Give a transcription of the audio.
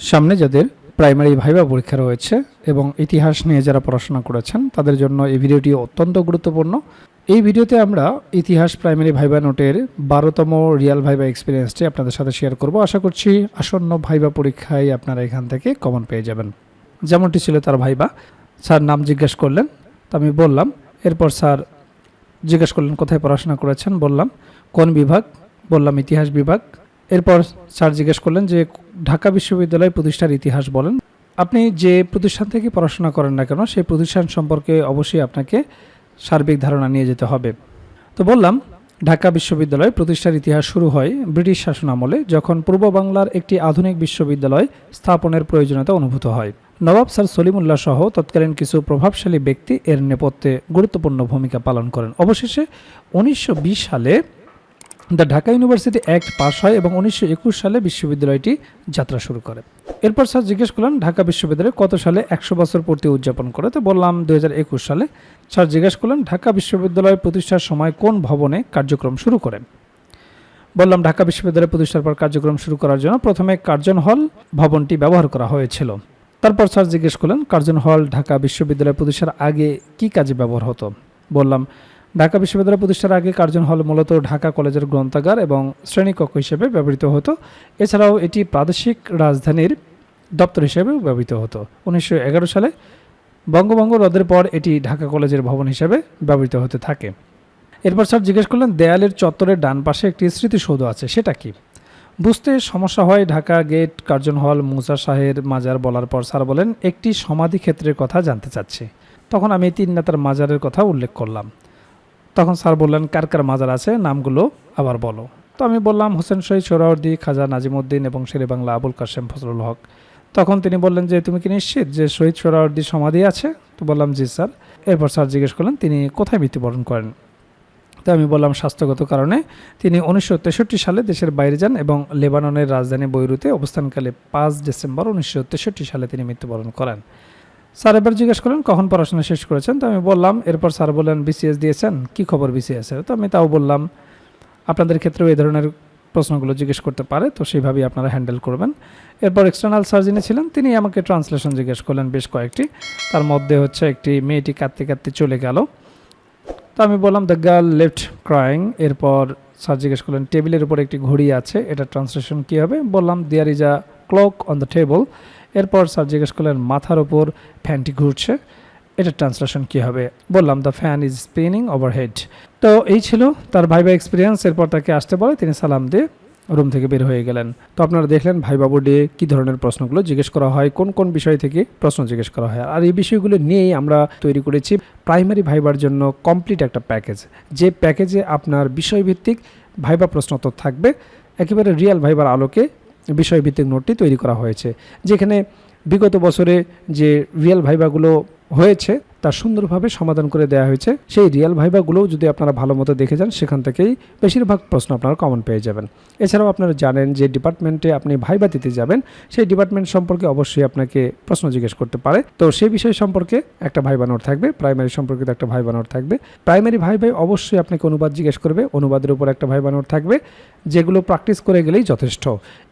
সামনে যাদের primary viva পরীক্ষা রয়েছে এবং ইতিহাস নিয়ে যারা পড়াশোনা করেছেন, তাদের জন্য এই ভিডিওটি অত্যন্ত গুরুত্বপূর্ণ। এই ভিডিওতে আমরা ইতিহাস প্রাইমারি ভাইবা নোটের বারোতম রিয়াল ভাইবা এক্সপিরিয়েন্সটি আপনাদের সাথে শেয়ার করব। আশা করছি আসন্ন ভাইবা পরীক্ষায় আপনারা এখান থেকে কমন পেয়ে যাবেন। যেমনটি ছিল তার ভাইবা, স্যার নাম জিজ্ঞেস করলেন, তো আমি বললাম। এরপর স্যার জিজ্ঞেস করলেন, কোথায় পড়াশোনা করেছেন? বললাম, কোন বিভাগ? বললাম, ইতিহাস বিভাগ। এরপর স্যার জিজ্ঞেস করলেন যে ঢাকা বিশ্ববিদ্যালয় প্রতিষ্ঠার ইতিহাস বলেন, আপনি যে প্রতিষ্ঠান থেকে পড়াশোনা করেন না কেন, সেই প্রতিষ্ঠান সম্পর্কে অবশ্যই আপনাকে সার্বিক ধারণা নিয়ে যেতে হবে। তো বললাম, ঢাকা বিশ্ববিদ্যালয় প্রতিষ্ঠার ইতিহাস শুরু হয় ব্রিটিশ শাসন আমলে যখন পূর্ব বাংলার একটি আধুনিক বিশ্ববিদ্যালয় স্থাপনের প্রয়োজনীয়তা অনুভূত হয়। নবাব স্যার সলিমুল্লাহ সহ তৎকালীন কিছু প্রভাবশালী ব্যক্তি এর নেপথ্যে গুরুত্বপূর্ণ ভূমিকা পালন করেন। অবশেষে উনিশশো বিশ সালে the Dhaka University Act pass হয় এবং উনিশশো একুশ সালে বিশ্ববিদ্যালয়টি যাত্রা শুরু করে। এরপর স্যার জিজ্ঞেস করলেন, ঢাকা বিশ্ববিদ্যালয় কত সালে একশো বছর পূর্তি উদযাপন করে? তো বললাম দু হাজার একুশ সালে। স্যার জিজ্ঞেস করলেন, ঢাকা বিশ্ববিদ্যালয় প্রতিষ্ঠার সময় কোন ভবনে কার্যক্রম শুরু করেন বললাম, ঢাকা বিশ্ববিদ্যালয় প্রতিষ্ঠার পর কার্যক্রম শুরু করার জন্য প্রথমে কার্জন হল ভবনটি ব্যবহার করা হয়েছিল। তারপর স্যার জিজ্ঞেস করলেন, কার্জন হল ঢাকা বিশ্ববিদ্যালয় প্রতিষ্ঠার আগে কি কাজে ব্যবহার হতো? বললাম ঢাকা বিশ্ববিদ্যালয় প্রতিষ্ঠার আগে কার্জন হল মূলত ঢাকা কলেজের গ্রন্থাগার এবং শ্রেণীকক্ষ হিসেবে ব্যবহৃত হতো। এছাড়াও এটি প্রাদেশিক রাজধানীর দপ্তর হিসেবেও ব্যবহৃত হতো। উনিশশো এগারো সালে বঙ্গভঙ্গ রদের পর এটি ঢাকা কলেজের ভবন হিসেবে ব্যবহৃত হতে থাকে। এরপর স্যার জিজ্ঞেস করলেন, দেয়ালের চত্বরের ডান পাশে একটি স্মৃতিসৌধ আছে, সেটা কি? বুঝতে সমস্যা হয়, ঢাকা গেট কার্জন হল মুসা শাহের মাজার বলার পর স্যার বলেন, একটি সমাধি ক্ষেত্রের কথা জানতে চাচ্ছি। তখন আমি তিন নেতার মাজারের কথা উল্লেখ করলাম। তখন স্যার বললেন, কার কার মাজার আছে? নামগুলো আবার বলো। তো আমি বললাম, হোসেন শহীদ সোহরাওয়ার্দী, খাজা নাজিমুদ্দিন এবং শেরে বাংলা আবুল কাশেম ফজলুল হক। তখন তিনি বললেন, যে তুমি কি নিশ্চিত যে শহীদ সোহরাওয়ার্দীর সমাধি আছে? তো বললাম, জি স্যার। এরপর স্যার জিজ্ঞেস করলেন, তিনি কোথায় মৃত্যুবরণ করেন? তো আমি বললাম, স্বাস্থ্যগত কারণে তিনি উনিশশো তেষট্টি সালে দেশের বাইরে যান এবং লেবাননের রাজধানী বৈরুতে অবস্থানকালে পাঁচ ডিসেম্বর উনিশশো তেষট্টি সালে তিনি মৃত্যুবরণ করেন। স্যার এবার জিজ্ঞেস করলেন, কখন পড়াশোনা শেষ করেছেন? তো আমি বললাম, এরপর স্যার বললেন বিসিএস দিয়েছেন, কি খবর বিসিএস এর? তো আমি তাও বললাম, আপনাদের ক্ষেত্রেও এই ধরনের প্রশ্নগুলো জিজ্ঞেস করতে পারে, তো সেইভাবেই আপনারা হ্যান্ডেল করবেন। এরপর এক্সটার্নাল স্যার যিনি ছিলেন, তিনি আমাকে ট্রান্সলেশন জিজ্ঞেস করলেন বেশ কয়েকটি। তার মধ্যে হচ্ছে একটি মেয়েটি কাঁদতে কাঁদতে চলে গেল। তো আমি বললাম দ্য গার্ল লেফট ক্রাইং এরপর স্যার জিজ্ঞেস করলেন, টেবিলের উপর একটি ঘড়ি আছে, এটা ট্রান্সলেশন কী হবে? বললাম there is a clock on the table এরপর স্যার জিজ্ঞেস করলেন, মাথার ওপর ফ্যানটি ঘুরছে এটা ট্রান্সলেশন কী হবে? বললাম the fan is spinning overhead তো এই ছিল তার ভাইবা এক্সপিরিয়েন্স এরপর তাকে আসতে বলে তিনি সালাম দিয়ে রুম থেকে বের হয়ে গেলেন। তো আপনারা দেখলেন ভাই বাবু ডে কী ধরনের প্রশ্নগুলো জিজ্ঞেস করা হয়, কোন কোন বিষয় থেকে প্রশ্ন জিজ্ঞেস করা হয়। আর এই বিষয়গুলো নিয়েই আমরা তৈরি করেছি প্রাইমারি ভাইবার জন্য কমপ্লিট একটা প্যাকেজ যে প্যাকেজে আপনার বিষয়ভিত্তিক ভাইবা প্রশ্ন তো থাকবে, একেবারে রিয়েল ভাইবার আলোকে বিষয়ভিত্তিক নোটটি তৈরি করা হয়েছে। যেখানে বিগত বছরে যে রিয়েল ভাইবাগুলো হয়েছে, তা সুন্দরভাবে সমাধান করে দেওয়া হয়েছে। সেই রিয়েল ভাইবাগুলোও যদি আপনারা ভালো মতো দেখে যান, সেখান থেকেই বেশিরভাগ প্রশ্ন আপনারা কমন পেয়ে যাবেন। এছাড়াও আপনারা জানেন যে ডিপার্টমেন্টে আপনি ভাইবা দিতে যাবেন, সেই ডিপার্টমেন্ট সম্পর্কে অবশ্যই আপনাকে প্রশ্ন জিজ্ঞেস করতে পারে। তো সেই বিষয় সম্পর্কে একটা ভাইবা নোট থাকবে, প্রাইমারি সম্পর্কিত একটা ভাইবা নোট থাকবে। প্রাইমারি ভাই ভাই অবশ্যই আপনাকে অনুবাদ জিজ্ঞেস করবে, অনুবাদের উপর একটা ভাইবা নোট থাকবে, যেগুলো প্র্যাকটিস করে গেলেই যথেষ্ট।